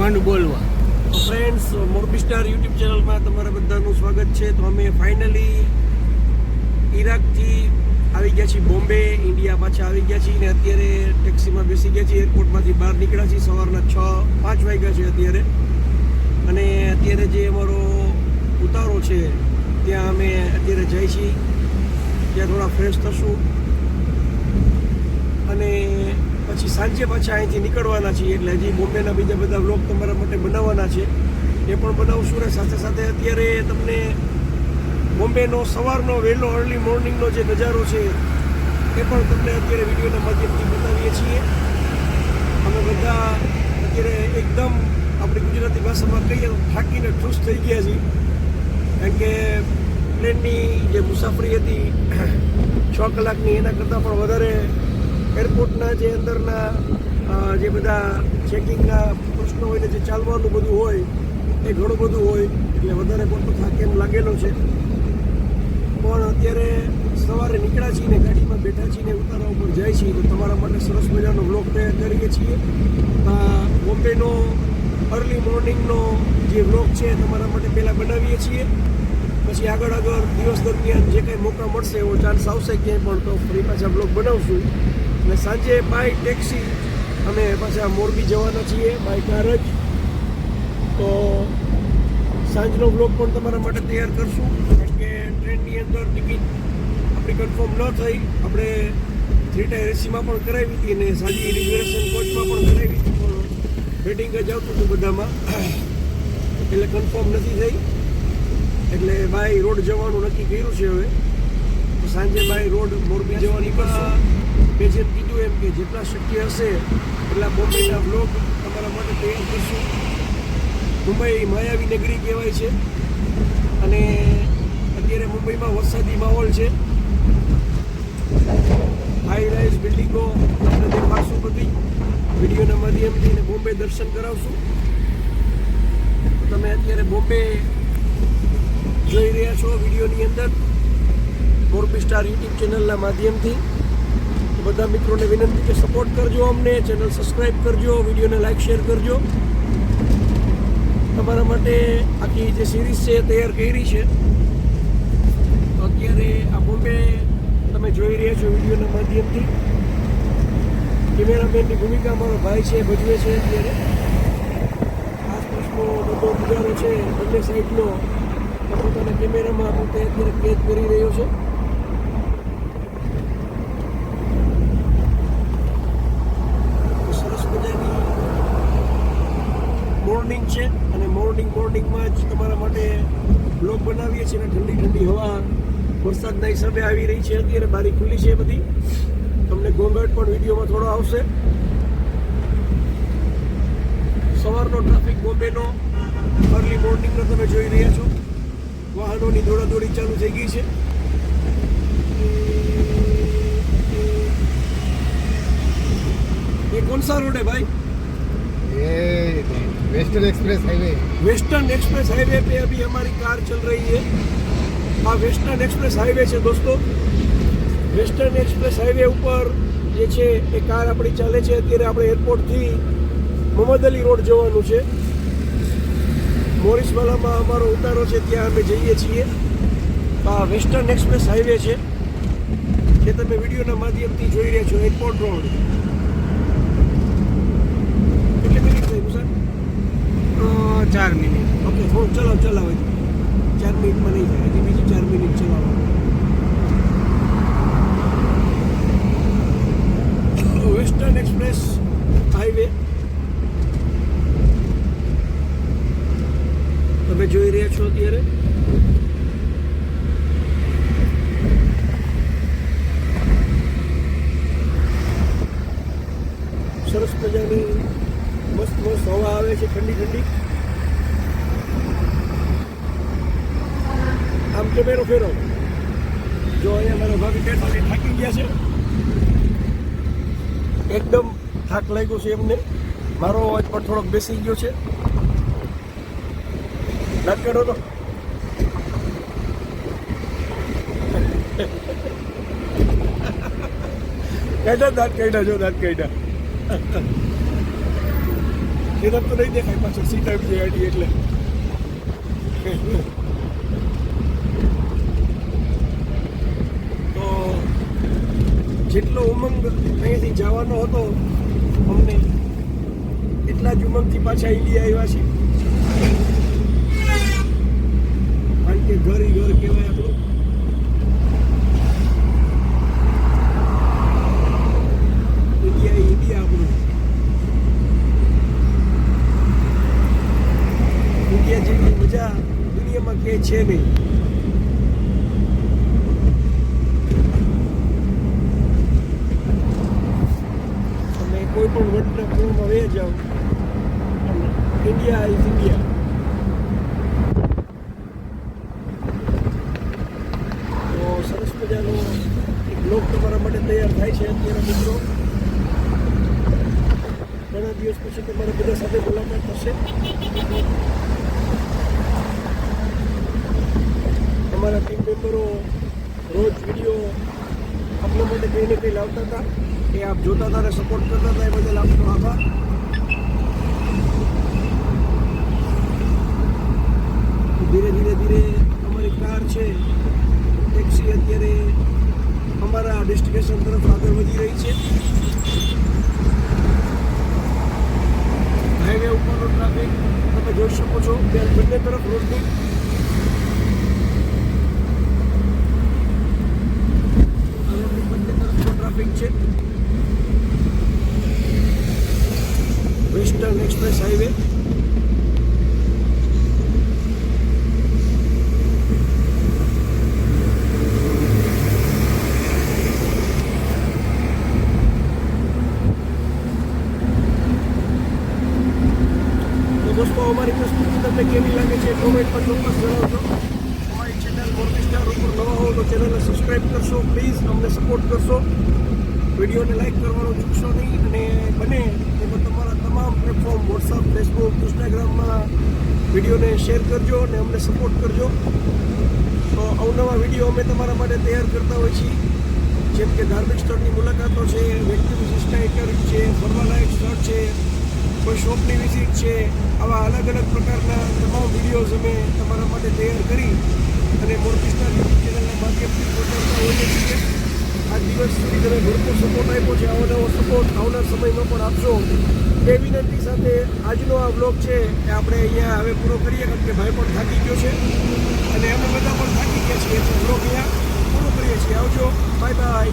માંડું બોલવા. Friends Morbi star YouTube ચેનલમાં તમારા બધાનું સ્વાગત છે. તો અમે ફાઇનલી ઈરાકથી આવી ગયા છીએ બોમ્બે, ઇન્ડિયા પાછા આવી ગયા છીએ ને અત્યારે ટેક્સીમાં બેસી ગયા છીએ. એરપોર્ટમાંથી બહાર નીકળ્યા છીએ. સવારના છ, પાંચ વાગ્યા છે અત્યારે. અને અત્યારે જે અમારો ઉતારો છે, ત્યાં અમે અત્યારે જઈ છીએ. ત્યાં થોડા ફ્રેશ થશું. અને પછી સાંજે પાછા અહીંથી નીકળવાના છીએ એટલે હજી બોમ્બેના બીજા બધા વ્લોગ તમારા માટે બનાવવાના છે. એ પણ બનાવશું ને સાથે સાથે અત્યારે તમને બોમ્બેનો સવારનો વહેલો અર્લી મોર્નિંગનો જે નજારો છે, એ પણ તમને અત્યારે વિડીયોના માધ્યમથી બતાવીએ છીએ. અમે બધા અત્યારે એકદમ આપણી ગુજરાતી ભાષામાં કહીએ તો થાકીને ઠૂસ થઈ ગયા છીએ. કારણ કે પ્લેનની જે મુસાફરી હતી, છ કલાકની એના કરતાં પણ વધારે એરપોર્ટના જે અંદરના જે બધા ચેકિંગના પ્રશ્નો હોય ને જે ચાલવાનું બધું હોય, એ ઘણું બધું હોય, એટલે વધારે પડતો થાક એમ લાગેલો છે. પણ અત્યારે સવારે નીકળ્યા છીએ ને ગાડીમાં બેઠા છીએ ને ઉતારા ઉપર જાય છીએ, તો તમારા માટે સરસ મજાનો બ્લોગ તૈયાર કરીએ છીએ. બોમ્બેનો અર્લી મોર્નિંગનો જે બ્લોગ છે તમારા માટે પહેલાં બનાવીએ છીએ. પછી આગળ આગળ દિવસ દરમિયાન જે કંઈ મોકા મળશે એવો ચાન્સ આવશે ક્યાંય પણ, તો ફરી પાછા બ્લોગ બનાવશું. અને સાંજે બાય ટેક્સી અમે પાછા મોરબી જવાના છીએ, બાય કાર જ. તો સાંજનો બ્લોગ પણ તમારા માટે તૈયાર કરશું, કારણ કે ટ્રેનની અંદર ટિકિટ આપણી કન્ફર્મ ન થઈ. આપણે થ્રી ટાયર એસીમાં પણ કરાવી હતી અને સાંજે રિઝર્વેશન કોચમાં પણ કરાવી હતી, પણ વેટિંગ જ આવતું હતું બધામાં. એટલે કન્ફર્મ નથી થઈ. એટલે બાય રોડ જવાનું નક્કી કર્યું છે હવે. સાંજે બાય રોડ મોરબી જવાની નીકળશું. મેં જેમ કીધું એમ કે જેટલા શક્ય હશે એટલા બોમ્બેના બ્લોગ તમારા માટે તૈયાર કરશું. મુંબઈ માયાવી નગરી કહેવાય છે. અને અત્યારે મુંબઈમાં વરસાદી માહોલ છે. હાઈ રાઇઝ બિલ્ડિંગો તમને દેખાડશું બધી. વિડીયોના માધ્યમથી અને બોમ્બે દર્શન કરાવશું. તમે અત્યારે બોમ્બે જોઈ રહ્યા છો વિડીયોની અંદર. મોરબી સ્ટાર યુટ્યુબ ચેનલના માધ્યમથી. તો બધા મિત્રોને વિનંતી કે સપોર્ટ કરજો અમને ચેનલ સબસ્ક્રાઈબ કરજો, વિડીયોને લાઈક શેર કરજો. તમારા માટે આખી જે સિરીઝ છે તૈયાર કરી છે. તો અત્યારે આ બોમ્બે તમે જોઈ રહ્યા છો વિડીયોના માધ્યમથી. કેમેરામેનની ભૂમિકા મારો ભાઈ છે, ભજવે છે અત્યારે. આસપાસનો બધો નજારો છે, બંને સાઈડનો પોતાના કેમેરામાં પોતે અત્યારે કેદ કરી રહ્યો છે તો સરસ મજાની મોર્નિંગ છે અને મોર્નિંગ મોર્નિંગમાં જ તમારા માટે બ્લોગ બનાવીએ છીએ અને ઠંડી ઠંડી હવા વરસાદના હિસાબે આવી રહી છે અત્યારે, બારી ખુલ્લી છે બધી. તમને ઘોંઘાટ પણ વિડીયોમાં થોડો આવશે. સવારનો ટ્રાફિક બોમ્બેનો અર્લી મોર્નિંગનો તમે જોઈ રહ્યા છો. વાહનોની દોડાદોડી ચાલુ થઈ ગઈ છે. એ કોણ સા રોડ ભાઈ? એ western express highway western express highway पे अभी हमारी कार चल रही है આ વેસ્ટર્ન એક્સપ્રેસ હાઈવે છે દોસ્તો વેસ્ટર્ન એક્સપ્રેસ હાઈવે ઉપર જે છે એ કાર આપણી ચાલે છે અત્યારે આપણે એરપોર્ટથી મોહમ્મદ અલી રોડ જવાનું છે મોરિસવાલામાં અમારો ઉતારો છે ત્યાં અમે જઈએ છીએ તો આ વેસ્ટર્ન એક્સપ્રેસ હાઈવે છે જે તમે વિડીયોના માધ્યમથી જોઈ રહ્યા છો એરપોર્ટ રોડ ચાર મિનિટ. ઓકે થોડું ચલાવ ચલાવ ચાર મિનિટમાં નહીં જાય. હજી બીજી ચાર મિનિટ ચલાવવાનું વેસ્ટર્ન એક્સપ્રેસ હાઈવે. તમે જોઈ રહ્યા છો અત્યારે? સરસ મજાની, મસ્ત મસ્ત હવા આવે છે ઠંડી ઠંડી. કેમેરો ફેરો? જો અહીંયા મારો ભાભી પેટ્રોલથી થાકી ગયા છે. એકદમ થાક લાગ્યો છે એમને. મારો અવાજ પણ થોડોક બેસી ગયો છે. કાઢો તો. કાઢ્યા દાંત કાઢ્યા, જો દાંત કાઢ્યા. એના તો નહીં દેખાય, પાછળ સીટ આવી જાય એટલે તો જેટલો ઉમંગ અહીંયાથી જવાનો હતો, અમને એટલા જ ઉમંગથી પાછા ઇન્ડિયા આવ્યા છે કારણ કે ઘર ઘર કહેવાય આપણું. ઇન્ડિયા ઇન્ડિયા આપણું. ઇન્ડિયા જેવી મજા દુનિયામાં ક્યાંય છે નહીં તમે કોઈ પણ વર્લ્ડના ખૂણામાં વહી જાઓ ઇન્ડિયા ઇઝ ઇન્ડિયા તો સરસ મજાનો એક બ્લોગ તમારા માટે તૈયાર થાય છે અત્યારે મિત્રો. ઘણા દિવસ પછી તમારા બધા સાથે મુલાકાત થશે. અમારા ટીમ મેમ્બરો રોજ વીડિયો આપણા માટે કંઈ ને કંઈ લાવતા હતા, એ આપ જોતા હતા અને સપોર્ટ કરતા હતા, એ બદલ આપનો આભાર ધીરે ધીરે ધીરે અમારી કાર છે ટેક્સી અત્યારે અમારા ડેસ્ટિનેશન તરફ આગળ વધી રહી છે હાઈવે ઉપરનો ટ્રાફિક તમે જોઈ શકો છો બંને તરફ રોડની બંને તરફનો ટ્રાફિક છે. Western express highway. દોસ્તો, અમારી પ્રસ્તુતિ તમને કેવી લાગે છે? કોમેન્ટમાં ચોક્કસ જણાવજો. અમારી ચેનલ મોરબી સ્ટાર ઉપર નવા હો તો ચેનલને સબસ્ક્રાઈબ કરશો. પ્લીઝ અમને સપોર્ટ કરશો. વિડીયોને લાઇક કરવાનું ચૂકશો નહીં અને બને એમાં તમારા તમામ પ્લેટફોર્મ વોટ્સઅપ ફેસબુક ઇન્સ્ટાગ્રામમાં વિડીયોને શેર કરજો અને અમને સપોર્ટ કરજો. તો અવનવા વીડિયો અમે તમારા માટે તૈયાર કરતા હોઈએ છીએ. જેમ કે ધાર્મિક સ્થળની મુલાકાતો છે વ્યક્તિ વિશિષ્ટ ઇન્ટરવ્યુ છે ફરવાલાયક સ્થળ છે કોઈ શોપની વિઝિટ છે, આવા અલગ અલગ પ્રકારના તમામ વિડીયોઝ અમે તમારા માટે તૈયાર કરી અને મોરપીસના યુટ્યુબ ચેનલના માધ્યમથી પહોંચાડતા હોઈએ છીએ. આ દિવસ સુધી તમે ભરપૂર સપોર્ટ આપ્યો છે. આવો નવો સપોર્ટ આવનાર સમયમાં પણ આપશો. એ વિનંતી સાથે આજનો આ બ્લોગ છે એ આપણે અહીંયા હવે પૂરો કરીએ, કારણ કે ભાઈ પણ થાકી ગયો છે અને અમે બધા પણ થાકી ગયા છીએ. બ્લોગ અહીંયા પૂરો કરીએ છીએ. આવજો. Bye bye